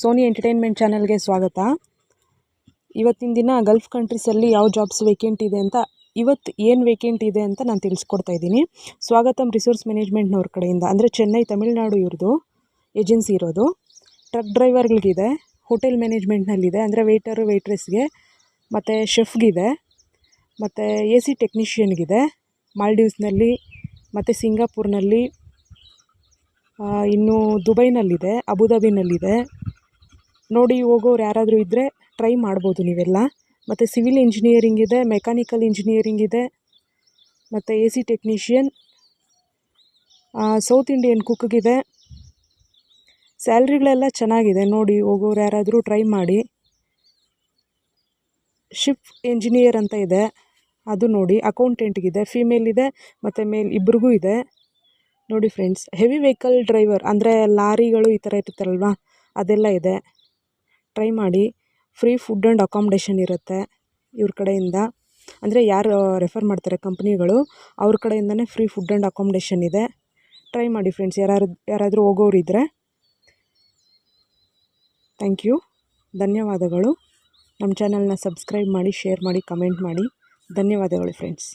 Sony entertainment ಚಾನಲ್ಗೆ ಸ್ವಾಗತ. ಇವತ್ತಿನ ದಿನ ಗಲ್ಫ್ ಕಂಟ್ರೀಸಲ್ಲಿ ಯಾವ ಜಾಬ್ಸ್ ವೇಕೆಂಟ್ ಇದೆ ಅಂತ ಇವತ್ತು ಏನು ವೇಕೆಂಟ್ ಇದೆ ಅಂತ ನಾನು ತಿಳಿಸ್ಕೊಡ್ತಾ ಇದ್ದೀನಿ. ಸ್ವಾಗತಂ ರಿಸೋರ್ಸ್ ಮ್ಯಾನೇಜ್ಮೆಂಟ್ನವ್ರ ಕಡೆಯಿಂದ. ಅಂದರೆ ಚೆನ್ನೈ ತಮಿಳುನಾಡು ಇವ್ರದ್ದು ಏಜೆನ್ಸಿ ಇರೋದು. ಟ್ರಕ್ ಡ್ರೈವರ್ಗಳಿಗಿದೆ ಹೋಟೆಲ್ ಮ್ಯಾನೇಜ್ಮೆಂಟ್ನಲ್ಲಿದೆ ಅಂದರೆ ವೇಟರು ವೇಟ್ರೆಸ್ಗೆ ಮತ್ತು ಶೆಫ್ಗಿದೆ ಮತ್ತು ಎ ಸಿ ಟೆಕ್ನಿಷಿಯನ್ಗಿದೆ ಮಾಲ್ಡೀವ್ಸ್ನಲ್ಲಿ ಮತ್ತು ಸಿಂಗಾಪುರ್ನಲ್ಲಿ ಇನ್ನು ದುಬೈನಲ್ಲಿದೆ ಅಬುದಾಬಿನಲ್ಲಿದೆ ನೋಡಿ ಹೋಗೋರು ಯಾರಾದರೂ ಇದ್ದರೆ ಟ್ರೈ ಮಾಡ್ಬೋದು ನೀವೆಲ್ಲ. ಮತ್ತು ಸಿವಿಲ್ ಇಂಜಿನಿಯರಿಂಗ್ ಇದೆ ಮೆಕ್ಯಾನಿಕಲ್ ಇಂಜಿನಿಯರಿಂಗ್ ಇದೆ, ಮತ್ತು A C technician South Indian ಕುಕ್ಗಿದೆ ಸ್ಯಾಲ್ರಿಗಳೆಲ್ಲ ಚೆನ್ನಾಗಿದೆ, ನೋಡಿ ಹೋಗೋರು ಯಾರಾದರೂ ಟ್ರೈ ಮಾಡಿ. ಶಿಫ್ಟ್ ಇಂಜಿನಿಯರ್ ಅಂತ ಇದೆ, ಅದು ನೋಡಿ ಅಕೌಂಟೆಂಟ್ಗಿದೆ ಫೀಮೇಲ್ ಇದೆ, ಮತ್ತು ಮೇಲ್ ಇಬ್ರಿಗೂ ಇದೆ. ನೋಡಿ ಫ್ರೆಂಡ್ಸ್ ಹೆವಿ ವೆಹಿಕಲ್ ಡ್ರೈವರ್ ಅಂದರೆ ಲಾರಿಗಳು ಈ ಥರ ಇರ್ತಾರಲ್ವ ಅದೆಲ್ಲ ಇದೆ. ಟ್ರೈ ಮಾಡಿ ಫ್ರೀ ಫುಡ್ ಆ್ಯಂಡ್ ಅಕಾಮ್ಡೇಷನ್ ಇರುತ್ತೆ ಇವ್ರ ಕಡೆಯಿಂದ. ಅಂದರೆ ಯಾರು ರೆಫರ್ ಮಾಡ್ತಾರೆ ಕಂಪ್ನಿಗಳು ಅವ್ರ ಕಡೆಯಿಂದನೇ ಫ್ರೀ ಫುಡ್ ಆ್ಯಂಡ್ ಅಕಾಮ್ಡೇಷನ್ ಇದೆ. ಟ್ರೈ ಮಾಡಿ ಫ್ರೆಂಡ್ಸ್ ಯಾರು ಯಾರಾದರೂ ಹೋಗೋರು ಇದ್ದರೆ ಥ್ಯಾಂಕ್ ಯು ಧನ್ಯವಾದಗಳು. ನಮ್ಮ ಚಾನಲ್ನ ಸಬ್ಸ್ಕ್ರೈಬ್ ಮಾಡಿ ಶೇರ್ ಮಾಡಿ ಕಮೆಂಟ್ ಮಾಡಿ. ಧನ್ಯವಾದಗಳು ಫ್ರೆಂಡ್ಸ್